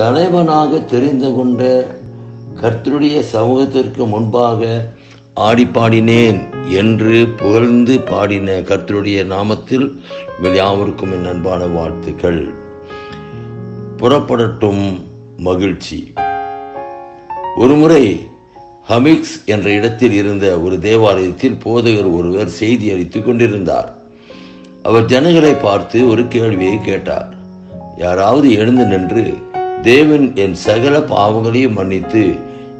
தலைவனாக தெரிந்து கொண்ட கர்த்தருடைய சமூகத்திற்கு முன்பாக ஆடி பாடினேன் என்று புகழ்ந்து பாடின கர்த்தருடைய நாமத்தில் யாவருக்கும் என் அன்பான வாழ்த்துக்கள். புறப்படட்டும் மகிழ்ச்சி. ஒருமுறை ஹமிக்ஸ் என்ற இடத்தில் இருந்த ஒரு தேவாலயத்தில் போதகர் ஒருவர் செய்தி அளித்துக் கொண்டிருந்தார். அவர் ஜனங்களை பார்த்து ஒரு கேள்வியை கேட்டார். யாராவது எழுந்து நின்று தேவன் என் சகல பாவங்களையும் மன்னித்து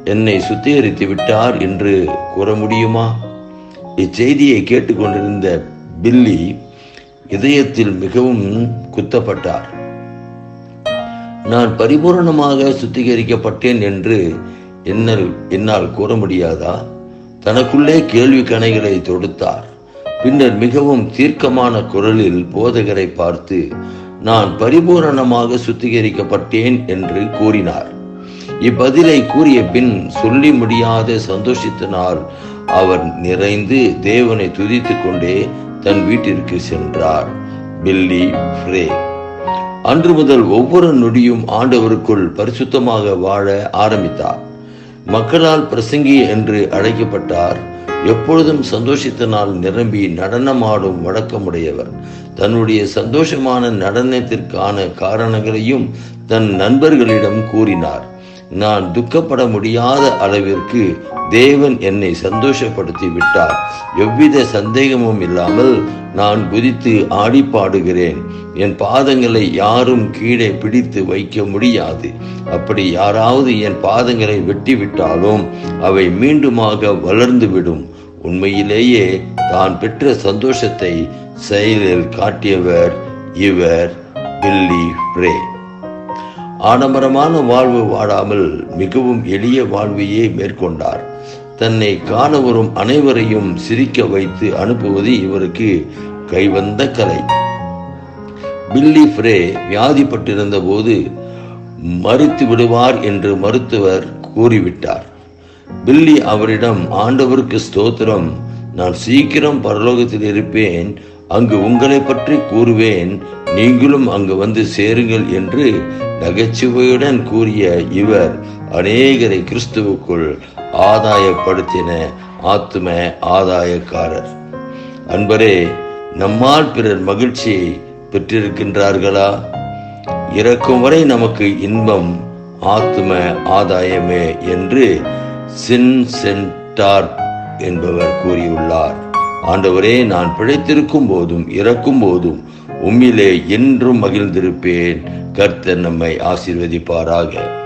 என்னை சுத்திகரித்து விட்டார் என்று கூற முடியுமா? இச்செய்தியை கேட்டுக்கொண்டிருந்த பில்லி இதயத்தில் மிகவும் குத்தப்பட்டார். நான் பரிபூரணமாக சுத்திகரிக்கப்பட்டேன் என்று என்னால் என்னால் கூற முடியாதா? தனக்குள்ளே கேள்வி கணைகளை தொடுத்தார். பின்னர் மிகவும் தீர்க்கமான குரலில் போதகரை பார்த்து நான் பரிபூரணமாக சுத்திகரிக்கப்பட்டேன் என்று கூறினார். இப்பதிலை கூறிய பின் சொல்லி முடியாத சந்தோஷத்தினால் அவர் நிறைந்து தேவனை துதித்துக் கொண்டே தன் வீட்டிற்கு சென்றார். பில்லி ஃப்ரே. அன்று முதல் ஒவ்வொரு நொடியும் ஆண்டவருக்குள் பரிசுத்தமாக வாழ ஆரம்பித்தார். மக்களால் பிரசங்கி என்று அழைக்கப்பட்டார். எப்பொழுதும் சந்தோஷத்தினால் நிரம்பி நடனமாடும் வழக்கமுடையவர். தன்னுடைய சந்தோஷமான நடனத்திற்கான காரணங்களையும் தன் நண்பர்களிடம் கூறினார். நான் துக்கப்பட முடியாத அளவிற்கு தேவன் என்னை சந்தோஷப்படுத்தி விட்டார். எவ்வித சந்தேகமும் இல்லாமல் நான் குதித்து ஆடி பாடுகிறேன் என் பாதங்களை யாரும் கீழே பிடித்து வைக்க முடியாது. அப்படி யாராவது என் பாதங்களை வெட்டிவிட்டாலும் அவை மீண்டுமாக வளர்ந்துவிடும். உண்மையிலேயே தான் பெற்ற சந்தோஷத்தை செயலில் காட்டியவர் இவர் பில்லி பிரே. ஆடம்பரமான வாழ்வு வாழாமல் மிகவும் எளிய வாழ்வையே மேற்கொண்டார். தன்னை காண வரும் அனைவரையும் சிரிக்க வைத்து அனுப்புவது இவருக்கு கைவந்த கலை. பில்லி ஃப்ரே வியாதிப்பட்டிருந்த போது மறுத்து விடுவார் என்று மருத்துவர் கூறிவிட்டார். பில்லி அவரிடம் ஆண்டவருக்கு ஸ்தோத்திரம். நான் சீக்கிரம் பரலோகத்தில் இருப்பேன். அங்கு உங்களை பற்றி கூறுவேன். நீங்களும் அங்கு வந்து சேருங்கள் என்று நகைச்சுவையுடன் கூறிய இவர் அநேகரை கிறிஸ்துவுக்குள் ஆதாயப்படுத்தின ஆத்தும ஆதாயக்காரர். அன்பரே நம்மால் பிறர் மகிழ்ச்சியை பெற்றிருக்கின்றார்களா? இறக்கும் வரை நமக்கு இன்பம் ஆத்தும ஆதாயமே என்று சின் சென்டார் என்பவர் கூறியுள்ளார். ஆண்டவரே நான் பிழைத்திருக்கும் போதும் இறக்கும் போதும் உம்மிலே என்றும் மகிழ்ந்திருப்பேன். கர்த்தர் நம்மை ஆசீர்வதிப்பாராக.